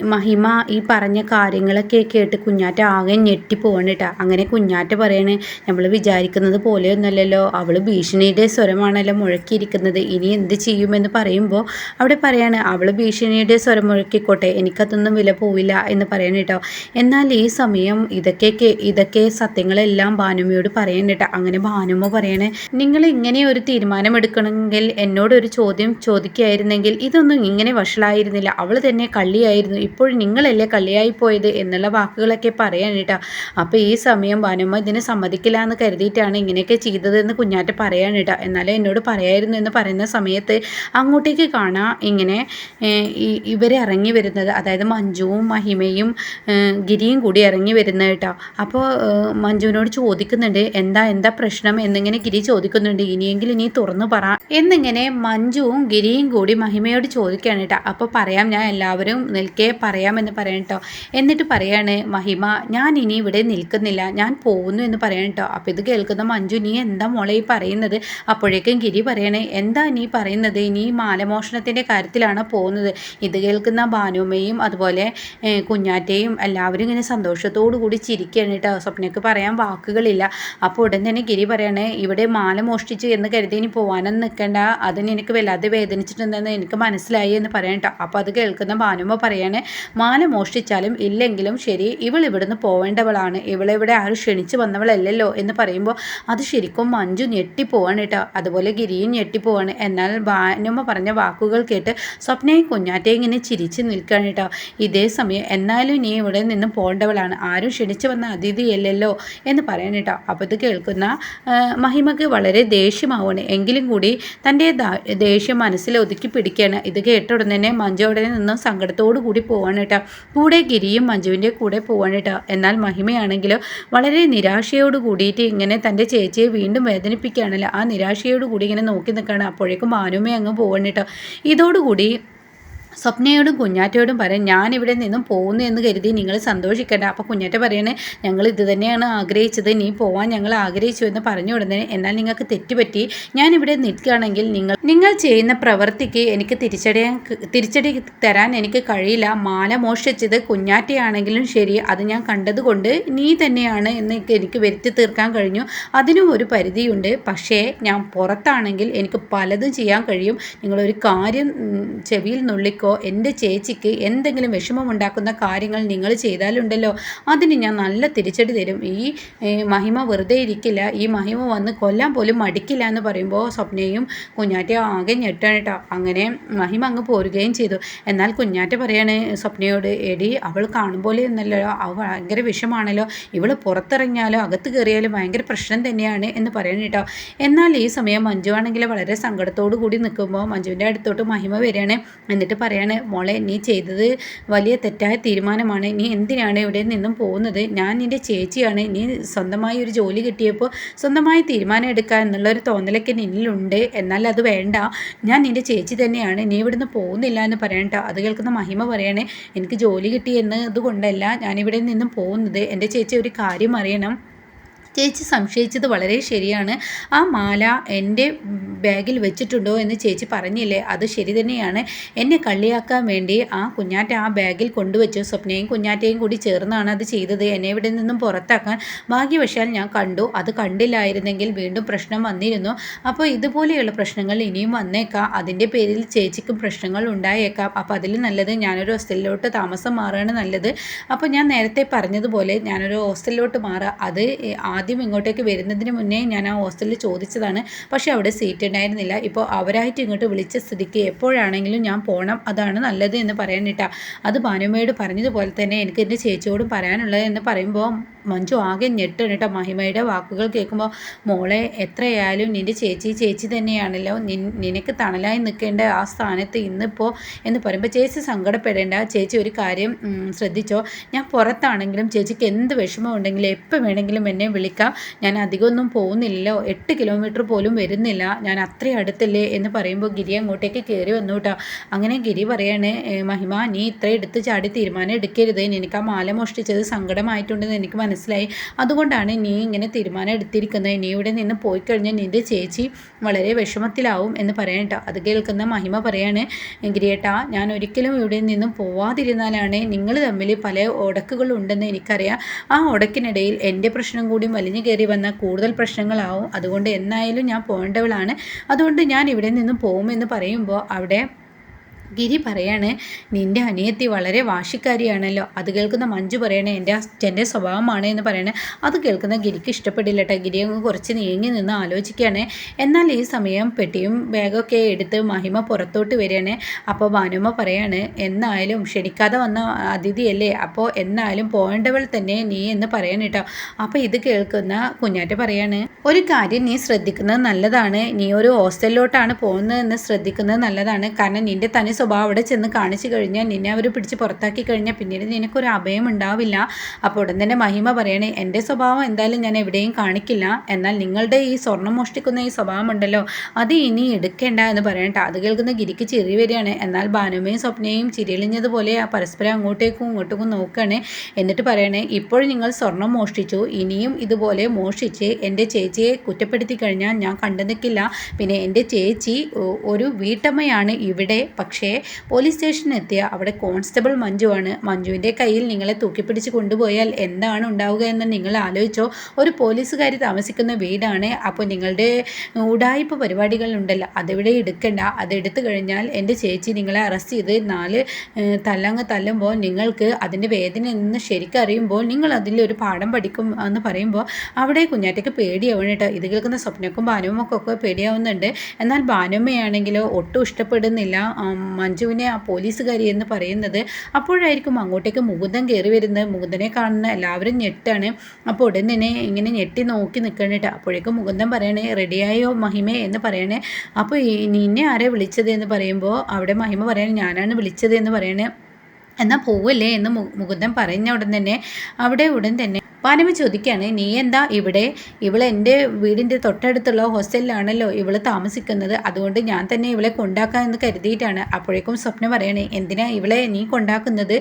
മഹിമ ഈ പറഞ്ഞ കാര്യങ്ങളൊക്കെ കേട്ട് കുഞ്ഞാറ്റ ആകെ ഞെട്ടിപ്പോവാണ് കേട്ടോ അങ്ങനെ കുഞ്ഞാറ്റ പറയണേ നമ്മൾ വിചാരിക്കുന്നത് പോലെയൊന്നുമല്ലല്ലോ. അവൾ ഭീഷണിയുടെ സ്വരമാണല്ലോ മുഴക്കിയിരിക്കുന്നത്. ഇനി എന്ത് ചെയ്യുമെന്ന് പറയുമ്പോൾ അവിടെ പറയാണ് അവൾ ഭീഷണിയുടെ സ്വരം മുഴക്കിക്കോട്ടെ. എനിക്കതൊന്നും വില പോവില്ല എന്ന് പറയണം കേട്ടോ എന്നാൽ ഈ സമയം ഇതൊക്കെ ഇതൊക്കെ സത്യങ്ങളെല്ലാം ഭാനുമയോട് പറയണം കേട്ടോ അങ്ങനെ ഭാനുമ പറയണേ നിങ്ങൾ ഇങ്ങനെ ഒരു തീരുമാനം എടുക്കണമെങ്കിൽ എന്നോടൊരു ചോദ്യം ചോദിക്കുകയായിരുന്നെങ്കിൽ ഇതൊന്നും ഇങ്ങനെ വഷളായിരുന്നില്ല. അവൾ തന്നെ കള്ളിയായിരുന്നു. ഇപ്പോൾ നിങ്ങളല്ലേ കള്ളിയായി പോയത് എന്നുള്ള വാക്കുകളൊക്കെ പറയാൻ കേട്ടോ അപ്പോൾ ഈ സമയം വനമ്മ ഇതിനെ സമ്മതിക്കില്ല എന്ന് കരുതിയിട്ടാണ് ഇങ്ങനെയൊക്കെ ചെയ്തതെന്ന് കുഞ്ഞാറ്റ പറയാൻ കേട്ടോ എന്നാലും എന്നോട് പറയായിരുന്നു എന്ന് പറയുന്ന സമയത്ത് അങ്ങോട്ടേക്ക് കാണാം ഇങ്ങനെ ഇവരെ ഇറങ്ങി വരുന്നത്. അതായത് മഞ്ജുവും മഹിമയും ഗിരിയും കൂടി ഇറങ്ങി വരുന്നത് കേട്ടോ. അപ്പോൾ മഞ്ജുവിനോട് ചോദിക്കുന്നുണ്ട് എന്താ എന്താ പ്രശ്നം? എന്നിങ്ങനെ ഗിരി ചോദിക്കുന്നുണ്ട് ഇനിയെങ്കിലും നീ തുറന്നു പറ. എന്നിങ്ങനെ മഞ്ജുവും ഗിരിയും കൂടി മഹിമയോട് ചോദിക്കുകയാണ് കേട്ടോ. അപ്പോൾ പറയാം ഞാൻ എല്ലാവരും നിൽക്കേ പറയാമെന്ന് പറയണം കേട്ടോ എന്നിട്ട് പറയാണ് മഹിമ ഞാൻ ഇനി ഇവിടെ നിൽക്കുന്നില്ല. ഞാൻ പോകുന്നു എന്ന് പറയണം കേട്ടോ അപ്പോൾ ഇത് കേൾക്കുന്ന മഞ്ജു നീ എന്താ മോളെ ഈ പറയുന്നത്? അപ്പോഴേക്കും ഗിരി പറയണേ എന്താ നീ പറയുന്നത്? ഇനി മാലമോഷണത്തിന്റെ കാര്യത്തിലാണ് പോകുന്നത്? ഇത് കേൾക്കുന്ന ഭാനുമ്മയും അതുപോലെ കുഞ്ഞാറ്റയും എല്ലാവരും ഇങ്ങനെ സന്തോഷത്തോടു കൂടി ചിരിക്കുകയാണ് കേട്ടോ സ്വപ്നയ്ക്ക് പറയാൻ വാക്കുകളില്ല. അപ്പോൾ ഉടൻ തന്നെ ഗിരി പറയണേ ഇവിടെ മാല മോഷ്ടിച്ചു എന്ന് കരുതി ഇനി പോകാനൊന്നും നിൽക്കേണ്ട. അതിന് എനിക്ക് വല്ലാതെ വേദനിച്ചിട്ടുണ്ടെന്ന് എനിക്ക് മനസ്സിലായി എന്ന് പറയണം കേട്ടോ അപ്പോൾ അത് കേൾക്കുന്ന ഭാനുമ്മ പറയാണ് മാല മോഷ്ടിച്ചാലും ഇല്ലെങ്കിലും ശരി ഇവൾ ഇവിടുന്ന് പോവേണ്ടവളാണ്. ഇവളെവിടെ ആരും ക്ഷണിച്ചു വന്നവളല്ലല്ലോ എന്ന് പറയുമ്പോൾ അത് ശരിക്കും മഞ്ജു ഞെട്ടിപ്പോവാണ് കേട്ടോ. അതുപോലെ ഗിരിയും ഞെട്ടിപ്പോവാണ്. എന്നാൽ ഭാനുമ്മ പറഞ്ഞ വാക്കുകൾ കേട്ട് സ്വപ്നയും കുഞ്ഞാറ്റയും ഇങ്ങനെ ചിരിച്ച് നിൽക്കുകയാണ് കേട്ടോ. ഇതേ സമയം എന്നാലും നീ ഇവിടെ നിന്ന് പോകേണ്ടവളാണ്. ആരും ക്ഷണിച്ചു വന്ന അതിഥിയല്ലല്ലോ എന്ന് പറയണം കേട്ടോ. അപ്പോൾ ഇത് കേൾക്കുന്ന മഹിമക്ക് വളരെ ദേഷ്യമാവാണ് എങ്കിലും കൂടി തന്റെ ദേഷ്യം മനസ്സിൽ ഒതുക്കി പിടിക്കുകയാണ്. ഇത് കേട്ട ഉടനെ മഞ്ജു അവിടെ നിന്നും സങ്കടത്തോടു കൂടി പോവാണ് കേട്ടോ കൂടെ ഗിരിയും മഞ്ജുവിന്റെ കൂടെ പോവാണ് കേട്ടോ എന്നാൽ മഹിമയാണെങ്കിലോ വളരെ നിരാശയോട് കൂടിയിട്ട് ഇങ്ങനെ തന്റെ ചേച്ചിയെ വീണ്ടും വേദനിപ്പിക്കുകയാണല്ലോ. ആ നിരാശയോട് കൂടി ഇങ്ങനെ നോക്കി നിൽക്കുകയാണ്. അപ്പോഴേക്കും മാനുമേ അങ്ങ് പോവാണ് കേട്ടോ ഇതോടുകൂടി സ്വപ്നയോടും കുഞ്ഞാറ്റയോടും പറയും ഞാനിവിടെ നിന്നും പോകുന്നു എന്ന് കരുതി നിങ്ങൾ സന്തോഷിക്കേണ്ട. അപ്പോൾ കുഞ്ഞാറ്റ പറയണേ ഞങ്ങൾ ഇത് തന്നെയാണ് ആഗ്രഹിച്ചത് നീ പോവാൻ ഞങ്ങൾ ആഗ്രഹിച്ചു എന്ന് പറഞ്ഞു ഉടനെ എന്നാൽ നിങ്ങൾക്ക് തെറ്റുപറ്റി. ഞാനിവിടെ നിൽക്കുകയാണെങ്കിൽ നിങ്ങൾ നിങ്ങൾ ചെയ്യുന്ന പ്രവൃത്തിക്ക് എനിക്ക് തിരിച്ചടിയാൻ തിരിച്ചടി തരാൻ എനിക്ക് കഴിയില്ല. മാല മോഷ്ടിച്ചത് കുഞ്ഞാറ്റയാണെങ്കിലും ശരി അത് ഞാൻ കണ്ടതുകൊണ്ട് നീ തന്നെയാണ് എന്ന് എനിക്ക് വരുത്തി തീർക്കാൻ കഴിഞ്ഞു. അതിനും ഒരു പരിധിയുണ്ട്. പക്ഷേ ഞാൻ പുറത്താണെങ്കിൽ എനിക്ക് പലതും ചെയ്യാൻ കഴിയും. നിങ്ങളൊരു കാര്യം ചെവിയിൽ നുള്ളിക്കോ നിങ്ങൾക്കോ എന്റെ ചേച്ചിക്ക് എന്തെങ്കിലും വിഷമമുണ്ടാക്കുന്ന കാര്യങ്ങൾ നിങ്ങൾ ചെയ്താലുണ്ടല്ലോ. അതിന് ഞാൻ നല്ല തിരിച്ചടി തരും. ഈ മഹിമ വെറുതെ ഇരിക്കില്ല. ഈ മഹിമ വന്ന് കൊല്ലാൻ പോലും മടിക്കില്ല എന്ന് പറയുമ്പോൾ സ്വപ്നയും കുഞ്ഞാറ്റയും ആകെ ഞെട്ടാണ് കേട്ടോ അങ്ങനെ മഹിമ അങ്ങ് പോരുകയും ചെയ്തു. എന്നാൽ കുഞ്ഞാറ്റ പറയാണ് സ്വപ്നയോട് എടി അവൾ കാണുമ്പോൾ എന്നല്ലോ അവൾ ഭയങ്കര വിഷമാണല്ലോ. ഇവൾ പുറത്തിറങ്ങിയാലോ അകത്ത് കയറിയാലോ ഭയങ്കര പ്രശ്നം തന്നെയാണ് എന്ന് പറയണം കേട്ടോ എന്നാൽ ഈ സമയം മഞ്ജു ആണെങ്കിൽ വളരെ സങ്കടത്തോടു കൂടി നിൽക്കുമ്പോൾ മഞ്ജുവിന്റെ അടുത്തോട്ട് മഹിമ വരികയാണ്. എന്നിട്ട് പറയാണ് മോളെ നീ ചെയ്തത് വലിയ തെറ്റായ തീരുമാനമാണ്. നീ എന്തിനാണ് ഇവിടെ നിന്നും പോകുന്നത്? ഞാൻ നിന്റെ ചേച്ചിയാണ്. നീ സ്വന്തമായി ഒരു ജോലി കിട്ടിയപ്പോൾ സ്വന്തമായി തീരുമാനം എടുക്കുക എന്നുള്ളൊരു തോന്നലൊക്കെ നിന്നിലുണ്ട്. എന്നാൽ അത് വേണ്ട. ഞാൻ നിന്റെ ചേച്ചി തന്നെയാണ്. നീ ഇവിടുന്ന് പോകുന്നില്ല എന്ന് പറയണ്ട. അത് കേൾക്കുന്ന മഹിമ പറയണേ എനിക്ക് ജോലി കിട്ടി എന്നതുകൊണ്ടല്ല ഞാനിവിടെ നിന്നും പോകുന്നത്. എന്റെ ചേച്ചി ഒരു കാര്യം അറിയണം. ചേച്ചി സംശയിച്ചത് വളരെ ശരിയാണ്. ആ മാല എന്റെ ബാഗിൽ വെച്ചിട്ടുണ്ടോ എന്ന് ചേച്ചി പറഞ്ഞില്ലേ? അത് ശരി തന്നെയാണ്. എന്നെ കള്ളിയാക്കാൻ വേണ്ടി ആ കുഞ്ഞാറ്റ ആ ബാഗിൽ കൊണ്ടുവച്ചു. സ്വപ്നയും കുഞ്ഞാറ്റയും കൂടി ചേർന്നാണ് അത് ചെയ്തത്. എന്നെ ഇവിടെ നിന്നും പുറത്താക്കാൻ ഭാഗ്യവശാൽ ഞാൻ കണ്ടു. അത് കണ്ടില്ലായിരുന്നെങ്കിൽ വീണ്ടും പ്രശ്നം വന്നിരുന്നു. അപ്പോൾ ഇതുപോലെയുള്ള പ്രശ്നങ്ങൾ ഇനിയും വന്നേക്കാം. അതിന്റെ പേരിൽ ചേച്ചിക്കും പ്രശ്നങ്ങൾ ഉണ്ടായേക്കാം. അപ്പോൾ അതിൽ നല്ലത് ഞാനൊരു ഹോസ്റ്റലിലോട്ട് താമസം മാറുകയാണ് നല്ലത്. അപ്പോൾ ഞാൻ നേരത്തെ പറഞ്ഞതുപോലെ ഞാനൊരു ഹോസ്റ്റലിലോട്ട് മാറുക അത് ഇങ്ങോട്ടേക്ക് വരുന്നതിന് മുന്നേ ഞാൻ ആ ഹോസ്റ്റലിൽ ചോദിച്ചതാണ്. പക്ഷേ അവിടെ സീറ്റ് ഉണ്ടായിരുന്നില്ല. ഇപ്പോൾ അവരായിട്ട് ഇങ്ങോട്ട് വിളിച്ച സ്ഥിതിക്ക് എപ്പോഴാണെങ്കിലും ഞാൻ പോകണം അതാണ് നല്ലത് എന്ന് പറയാനിട്ടാ അത് ഭാനുമയോട് പറഞ്ഞതുപോലെ തന്നെ എനിക്ക് എന്റെ ചേച്ചിയോടും പറയാനുള്ളത് എന്ന് പറയുമ്പോൾ മഞ്ജു ആകെ ഞെട്ടണം കേട്ടോ. മഹിമയുടെ വാക്കുകൾ കേൾക്കുമ്പോൾ മോളെ എത്രയായാലും നിന്റെ ചേച്ചി ചേച്ചി തന്നെയാണല്ലോ. നിനക്ക് തണലായി നിൽക്കേണ്ട ആ സ്ഥാനത്ത് ഇന്നിപ്പോൾ എന്ന് പറയുമ്പോൾ ചേച്ചി സങ്കടപ്പെടേണ്ട. ചേച്ചി ഒരു കാര്യം ശ്രദ്ധിച്ചോ? ഞാൻ പുറത്താണെങ്കിലും ചേച്ചിക്ക് എന്ത് വിഷമം ഉണ്ടെങ്കിലും എപ്പോൾ വേണമെങ്കിലും എന്നെ വിളിക്കാം. ഞാൻ അധികമൊന്നും പോകുന്നില്ലല്ലോ എട്ട് കിലോമീറ്റർ പോലും വരുന്നില്ല. ഞാൻ അത്രയും അടുത്തല്ലേ എന്ന് പറയുമ്പോൾ ഗിരി അങ്ങോട്ടേക്ക് കയറി വന്നു കേട്ടോ. അങ്ങനെ ഗിരി പറയാണ് മഹിമ നീ ഇത്ര എടുത്ത് ചാടി തീരുമാനം എടുക്കരുത്. നിനക്ക് ആ മാല മോഷ്ടിച്ചത് സങ്കടമായിട്ടുണ്ടെന്ന് എനിക്ക് മനസ്സിലായി. മനസ്സിലായി. അതുകൊണ്ടാണ് നീ ഇങ്ങനെ തീരുമാനം എടുത്തിരിക്കുന്നത്. നീ ഇവിടെ നിന്ന് പോയി കഴിഞ്ഞാൽ നിന്റെ ചേച്ചി വളരെ വിഷമത്തിലാവും എന്ന് പറയട്ടോ അത് കേൾക്കുന്ന മഹിമ പറയാണ് ഗിരിയേട്ടാ ഞാൻ ഒരിക്കലും ഇവിടെ നിന്നും പോവാതിരുന്നാലാണ് നിങ്ങൾ തമ്മിൽ പല ഉടക്കുകളുണ്ടെന്ന് എനിക്കറിയാം. ആ ഉടക്കിനിടയിൽ എന്റെ പ്രശ്നം കൂടി വലിഞ്ഞു കയറി വന്നാൽ കൂടുതൽ പ്രശ്നങ്ങളാവും. അതുകൊണ്ട് എന്നായാലും ഞാൻ പോകേണ്ടവളാണ്. അതുകൊണ്ട് ഞാൻ ഇവിടെ നിന്നും പോകുമെന്ന് പറയുമ്പോൾ അവിടെ ഗിരി പറയാണ് നിന്റെ അനിയത്തി വളരെ വാശിക്കാരിയാണല്ലോ. അത് കേൾക്കുന്ന മഞ്ജു പറയണേ എന്റെ അച്ഛന്റെ സ്വഭാവമാണ് എന്ന് പറയണേ. അത് കേൾക്കുന്ന ഗിരിക്ക് ഇഷ്ടപ്പെടില്ല കേട്ടോ ഗിരി അങ്ങ് കുറച്ച് നീങ്ങി നിന്ന് ആലോചിക്കുകയാണ്. എന്നാൽ ഈ സമയം പെട്ടിയും ബാഗൊക്കെ എടുത്ത് മഹിമ പുറത്തോട്ട് വരികയാണ്. അപ്പോൾ ഭാനുമ്മ പറയാണ് എന്നായാലും ക്ഷണിക്കാതെ വന്ന അതിഥിയല്ലേ. അപ്പോൾ എന്നായാലും പോകേണ്ടവൾ തന്നെ നീ എന്ന് പറയണം കേട്ടോ അപ്പോൾ ഇത് കേൾക്കുന്ന കുഞ്ഞാറ്റ പറയാണ് ഒരു കാര്യം നീ ശ്രദ്ധിക്കുന്നത് നല്ലതാണ്. നീ ഒരു ഹോസ്റ്റലിലോട്ടാണ് പോകുന്നതെന്ന് ശ്രദ്ധിക്കുന്നത് നല്ലതാണ്. കാരണം നിന്റെ തനി സ്വഭാവം അവിടെ ചെന്ന് കാണിച്ചു കഴിഞ്ഞാൽ നിന്നെ അവർ പിടിച്ച് പുറത്താക്കി കഴിഞ്ഞാൽ പിന്നീട് നിനക്കൊരു അഭയം ഉണ്ടാവില്ല. അപ്പോൾ ഉടൻ തന്നെ മഹിമ പറയണേ എന്റെ സ്വഭാവം എന്തായാലും ഞാൻ എവിടെയും കാണിക്കില്ല. എന്നാൽ നിങ്ങളുടെ ഈ സ്വർണം മോഷ്ടിക്കുന്ന ഈ സ്വഭാവം ഉണ്ടല്ലോ അത് ഇനി എടുക്കേണ്ട എന്ന് പറയണ്ട അത് കേൾക്കുന്ന ഗിരിക്ക് ചിരി വരികയാണ്. എന്നാൽ ഭാനുമയും സ്വപ്നയും ചിരിളിഞ്ഞതുപോലെ പരസ്പരം അങ്ങോട്ടേക്കും ഇങ്ങോട്ടേക്കും നോക്കുകയാണ്. എന്നിട്ട് പറയണേ ഇപ്പോൾ നിങ്ങൾ സ്വർണം മോഷ്ടിച്ചു. ഇനിയും ഇതുപോലെ മോഷ്ടിച്ച് എന്റെ ചേച്ചിയെ കുറ്റപ്പെടുത്തി കഴിഞ്ഞാൽ ഞാൻ കണ്ടു നിൽക്കില്ല. പിന്നെ എന്റെ ചേച്ചി ഒരു വീട്ടമ്മയാണ് ഇവിടെ. പക്ഷേ പോലീസ് സ്റ്റേഷനിൽ എത്തിയ അവിടെ കോൺസ്റ്റബിൾ മഞ്ജു ആണ് മഞ്ജുവിന്റെ കയ്യിൽ നിങ്ങളെ തൂക്കിപ്പിടിച്ച് കൊണ്ടുപോയാൽ എന്താണ് ഉണ്ടാവുക എന്ന് നിങ്ങൾ ആലോചിച്ചോ? ഒരു പോലീസുകാരി താമസിക്കുന്ന വീടാണ്. അപ്പോൾ നിങ്ങളുടെ ഉടായ്പ പരിപാടികളുണ്ടല്ലോ. അതിവിടെ എടുക്കണ്ട. അതെടുത്തു കഴിഞ്ഞാൽ എന്റെ ചേച്ചി നിങ്ങളെ അറസ്റ്റ് ചെയ്ത് നാല് തല്ലങ്ങ് തല്ലുമ്പോൾ നിങ്ങൾക്ക് അതിന്റെ വേദന എന്ന് ശരിക്കും അറിയുമ്പോൾ നിങ്ങൾ അതിലൊരു പാഠം പഠിക്കും എന്ന് പറയുമ്പോൾ അവിടെ കുഞ്ഞാറ്റയ്ക്ക് പേടിയാവണം കേട്ടോ. ഇത് കേൾക്കുന്ന സ്വപ്നക്കും ഭാനുമൊക്കെ പേടിയാവുന്നുണ്ട്. എന്നാൽ ഭാനുമ്മയാണെങ്കിലോ ഒട്ടും ഇഷ്ടപ്പെടുന്നില്ല. മഞ്ജുവിനെ ആ പോലീസുകാരി എന്ന് പറയുന്നത് അപ്പോഴായിരിക്കും അങ്ങോട്ടേക്ക് മുകുന്ദൻ കയറി വരുന്നത്. മുകുന്ദനെ കാണുന്ന എല്ലാവരും ഞെട്ടാണ്. അപ്പോൾ ഉടൻ തന്നെ ഇങ്ങനെ ഞെട്ടി നോക്കി നിൽക്കണിട്ട് അപ്പോഴേക്കും മുകുന്ദൻ പറയണേ റെഡിയായോ മഹിമേ? എന്ന് പറയണേ. അപ്പോൾ നിന്നെ ആരെ വിളിച്ചത് എന്ന് പറയുമ്പോൾ അവിടെ മഹിമ പറയണേ ഞാനാണ് വിളിച്ചത് എന്ന് പറയണേ. എന്നാൽ പോവല്ലേ എന്ന് മുകുന്ദൻ പറഞ്ഞ ഉടൻ തന്നെ അവിടെ ഉടൻ തന്നെ പാനമ്മ ചോദിക്കുകയാണ് നീ എന്താ ഇവിടെ? ഇവൾ എന്റെ വീടിന്റെ തൊട്ടടുത്തുള്ള ഹോസ്റ്റലിലാണല്ലോ ഇവൾ താമസിക്കുന്നത്. അതുകൊണ്ട് ഞാൻ തന്നെ ഇവളെ കൊണ്ടാക്കാം എന്ന് കരുതിയിട്ടാണ്. അപ്പോഴേക്കും സ്വപ്നം പറയണേ എന്തിനാ ഇവളെ നീ കൊണ്ടാക്കുന്നത്?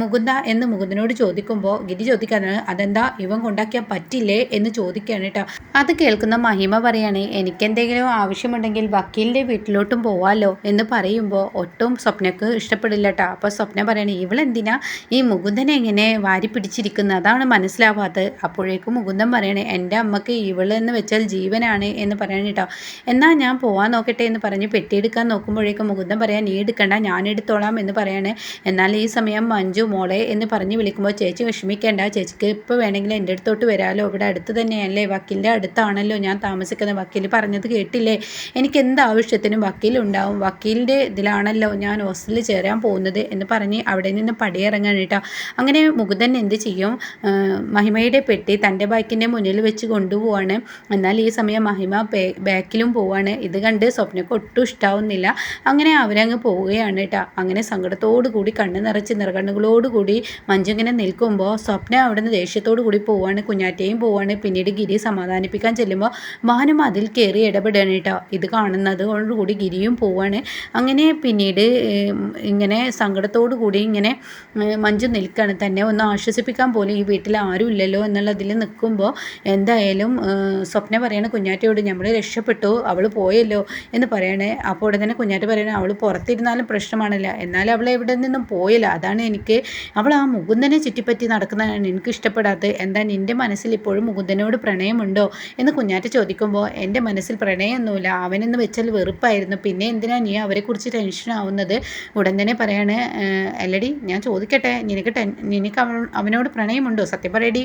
മുകുന്ദ എന്ന് മുകുന്ദനോട് ചോദിക്കുമ്പോൾ ഗിരി ചോദിക്കാനാണ് അതെന്താ? ഇവൻ കൊണ്ടാക്കിയാൽ പറ്റില്ലേ? എന്ന് ചോദിക്കുകയാണ് കേട്ടോ അത് കേൾക്കുന്ന മഹിമ പറയാണ് എനിക്കെന്തെങ്കിലും ആവശ്യമുണ്ടെങ്കിൽ വക്കീലിന്റെ വീട്ടിലോട്ടും പോവാലോ? എന്ന് പറയുമ്പോൾ ഒട്ടും സ്വപ്നക്ക് ഇഷ്ടപ്പെടില്ല കേട്ടോ അപ്പോൾ സ്വപ്നം പറയണേ ഇവളെന്തിനാ ഈ മുകുന്ദനെ എങ്ങനെ വാരി പിടിച്ചിരിക്കുന്നത്? അതാണ് മനസ്സിലാവാത്തത്. അപ്പോഴേക്കും മുകുന്ദൻ പറയണേ എന്റെ അമ്മയ്ക്ക് ഇവളെന്ന് വെച്ചാൽ ജീവനാണ് എന്ന് പറയണ കേട്ടോ എന്നാൽ ഞാൻ പോവാൻ നോക്കട്ടെ എന്ന് പറഞ്ഞ് പെട്ടിയെടുക്കാൻ നോക്കുമ്പോഴേക്കും മുകുന്ദൻ പറയാൻ നീ എടുക്കണ്ട ഞാൻ എടുത്തോളാം എന്ന് പറയണേ. എന്നാൽ ഈ സമയം മഞ്ജു മോളെ എന്ന് പറഞ്ഞ് വിളിക്കുമ്പോൾ ചേച്ചി വിഷമിക്കേണ്ട ചേച്ചിക്ക് ഇപ്പോൾ വേണമെങ്കിൽ എന്റെ അടുത്തോട്ട് വരാമല്ലോ ഇവിടെ അടുത്ത് തന്നെയല്ലേ വക്കീലിന്റെ അടുത്താണല്ലോ ഞാൻ താമസിക്കുന്നത്. വക്കീൽ പറഞ്ഞത് കേട്ടില്ലേ? എനിക്ക് എന്ത് ആവശ്യത്തിനും വക്കീലുണ്ടാവും. വക്കീലിന്റെ ഇതിലാണല്ലോ ഞാൻ ഹോസ്റ്റലിൽ ചേരാൻ പോകുന്നത് എന്ന് പറഞ്ഞ് അവിടെ നിന്ന് പടിയിറങ്ങാൻ കേട്ടോ അങ്ങനെ മുകുന്ദൻ എന്ത് ചെയ്യും? മഹിമയുടെ പെട്ടി തന്റെ ബൈക്കിന്റെ മുന്നിൽ വെച്ച് കൊണ്ടുപോവാണ്. എന്നാൽ ഈ സമയം മഹിമ ബാക്കിലും പോവാണ്. ഇത് കണ്ട് സ്വപ്നക്ക് ഒട്ടും ഇഷ്ടാവുന്നില്ല. അങ്ങനെ അവരങ്ങ് പോവുകയാണ് കേട്ടോ അങ്ങനെ സങ്കടത്തോടു കൂടി കണ്ണ് നിറച്ച് നിറകണ്ണുകളോട് കൂടി മഞ്ജിങ്ങനെ നിൽക്കുമ്പോൾ സ്വപ്ന അവിടെ നിന്ന് ദേഷ്യത്തോടു കൂടി പോവാണ്. കുഞ്ഞാറ്റയും പോവാണ്. പിന്നീട് ഗിരി സമാധാനിപ്പിക്കാൻ ചെല്ലുമ്പോൾ മാനും അതിൽ കയറി ഇടപെടുകയാണ് കേട്ടോ ഇത് കാണുന്നത് കൂടി ഗിരിയും പോവാണ്. അങ്ങനെ പിന്നീട് ഇങ്ങനെ സങ്കടത്തോടു കൂടി ഇങ്ങനെ മഞ്ജു നിൽക്കുകയാണ് തന്നെ ഒന്ന് ആശ്വസിപ്പിക്കാൻ പോലും ഈ വീട്ടിൽ ആരും ഇല്ലല്ലോ എന്നുള്ളതിൽ നിൽക്കുമ്പോൾ എന്തായാലും സ്വപ്ന പറയണ കുഞ്ഞാറ്റയോട് നമ്മൾ രക്ഷപ്പെട്ടു അവൾ പോയല്ലോ എന്ന് പറയണേ. അപ്പോൾ ഉടനെ തന്നെ കുഞ്ഞാറ്റ പറയണേ അവൾ പുറത്തിരുന്നാലും പ്രശ്നമാണല്ല. എന്നാലും അവൾ എവിടെ നിന്നും പോയില്ല? അതാണ് എനിക്ക് അവൾ ആ മുകുന്ദനെ ചുറ്റിപ്പറ്റി നടക്കുന്നതാണ് എനിക്ക് ഇഷ്ടപ്പെടാത്തത്. എന്താ നിന്റെ മനസ്സിൽ ഇപ്പോഴും മുകുന്ദനോട് പ്രണയമുണ്ടോ? എന്ന് കുഞ്ഞാറ്റ ചോദിക്കുമ്പോൾ എന്റെ മനസ്സിൽ പ്രണയമൊന്നുമില്ല. അവനെന്ന് വെച്ചാൽ വെറുപ്പായിരുന്നു. പിന്നെ എന്തിനാണ് നീ അവരെക്കുറിച്ച് ടെൻഷൻ ആവുന്നത് ഉടൻ തന്നെ പറയാണ് അല്ലടി ഞാൻ ചോദിക്കട്ടെ നിനക്ക് ടെൻ നിനക്ക് അവനോട് പ്രണയമുണ്ടോ? സത്യം പറയടി.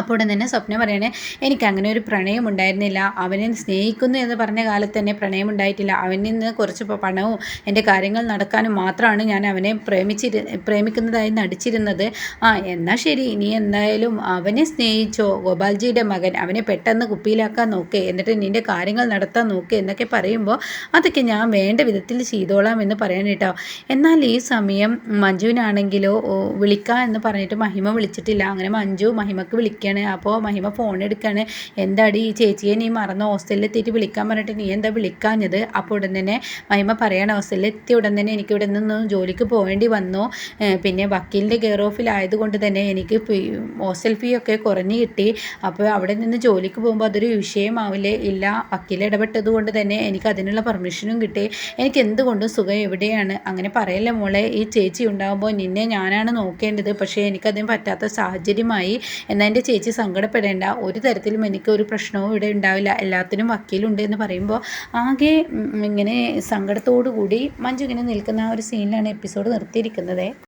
അപ്പോൾ തന്നെ സ്വപ്നം പറയണേ എനിക്ക് അങ്ങനെ ഒരു പ്രണയം ഉണ്ടായിരുന്നില്ല. അവനെ സ്നേഹിക്കുന്നു എന്ന് പറഞ്ഞ കാലത്ത് തന്നെ പ്രണയം ഉണ്ടായിട്ടില്ല. അവനിൽ നിന്ന് കുറച്ച് പണവും എന്റെ കാര്യങ്ങൾ നടക്കാനും മാത്രമാണ് ഞാൻ അവനെ പ്രേമിച്ചിരു പ്രേമിക്കുന്നതായി നടിച്ചിരുന്നത്. ആ എന്നാൽ ശരി. നീ എന്തായാലും അവനെ സ്നേഹിച്ചോ? ഗോപാൽജിയുടെ മകൻ അവനെ പെട്ടെന്ന് കുപ്പിയിലാക്കാൻ നോക്കേ. എന്നിട്ട് നിന്റെ കാര്യങ്ങൾ നടത്താൻ നോക്കേ എന്നൊക്കെ പറയുമ്പോൾ അതൊക്കെ ഞാൻ വേണ്ട വിധത്തിൽ ചെയ്തോളാം എന്ന് പറയാൻ കേട്ടോ. എന്നാൽ ഈ സമയം മഞ്ജുവിനാണെങ്കിലോ വിളിക്കാം എന്ന് പറഞ്ഞിട്ട് മഹിമ വിളിച്ചിട്ടില്ല. അങ്ങനെ മഞ്ജു മഹിമക്ക് വിളിക്കുക വിളിക്കുകയാണ് അപ്പോൾ മഹിമ ഫോൺ എടുക്കുകയാണ് എന്താടി ഈ ചേച്ചിയെ നീ മറന്ന് ഹോസ്റ്റലിൽ എത്തിയിട്ട് വിളിക്കാൻ പറഞ്ഞിട്ട് നീ എന്താ വിളിക്കാഞ്ഞത്? അപ്പോൾ ഉടൻ തന്നെ മഹിമ പറയാണ് ഹോസ്റ്റലിൽ എത്തിയ ഉടൻ തന്നെ എനിക്ക് ഇവിടെ നിന്ന് ജോലിക്ക് പോകേണ്ടി വന്നു. പിന്നെ വക്കീലിന്റെ കെയർ ഓഫിലായത് കൊണ്ട് തന്നെ എനിക്ക് ഹോസ്റ്റൽ ഫീ ഒക്കെ കുറഞ്ഞ് കിട്ടി. അപ്പോൾ അവിടെ നിന്ന് ജോലിക്ക് പോകുമ്പോൾ അതൊരു വിഷയമാവില്ലേ? ഇല്ല വക്കീൽ ഇടപെട്ടത് കൊണ്ട് തന്നെ എനിക്ക് അതിനുള്ള പെർമിഷനും കിട്ടി. എനിക്ക് എന്തുകൊണ്ടും സുഖം എവിടെയാണ്? അങ്ങനെ പറയല്ല മോളെ ഈ ചേച്ചി ഉണ്ടാകുമ്പോൾ നിന്നെ ഞാനാണ് നോക്കേണ്ടത്. പക്ഷേ എനിക്കതിന് പറ്റാത്ത സാഹചര്യമായി. എന്നാൽ എന്റെ ചേച്ചി സങ്കടപ്പെടേണ്ട. ഒരു തരത്തിലും എനിക്ക് ഒരു പ്രശ്നവും ഇവിടെ ഉണ്ടാവില്ല. എല്ലാത്തിനും വക്കീലുണ്ട് എന്ന് പറയുമ്പോൾ ആകെ ഇങ്ങനെ സങ്കടത്തോടു കൂടി മഞ്ജു ഇങ്ങനെ നിൽക്കുന്ന ആ ഒരു സീനിലാണ് എപ്പിസോഡ് നിർത്തിയിരിക്കുന്നത്.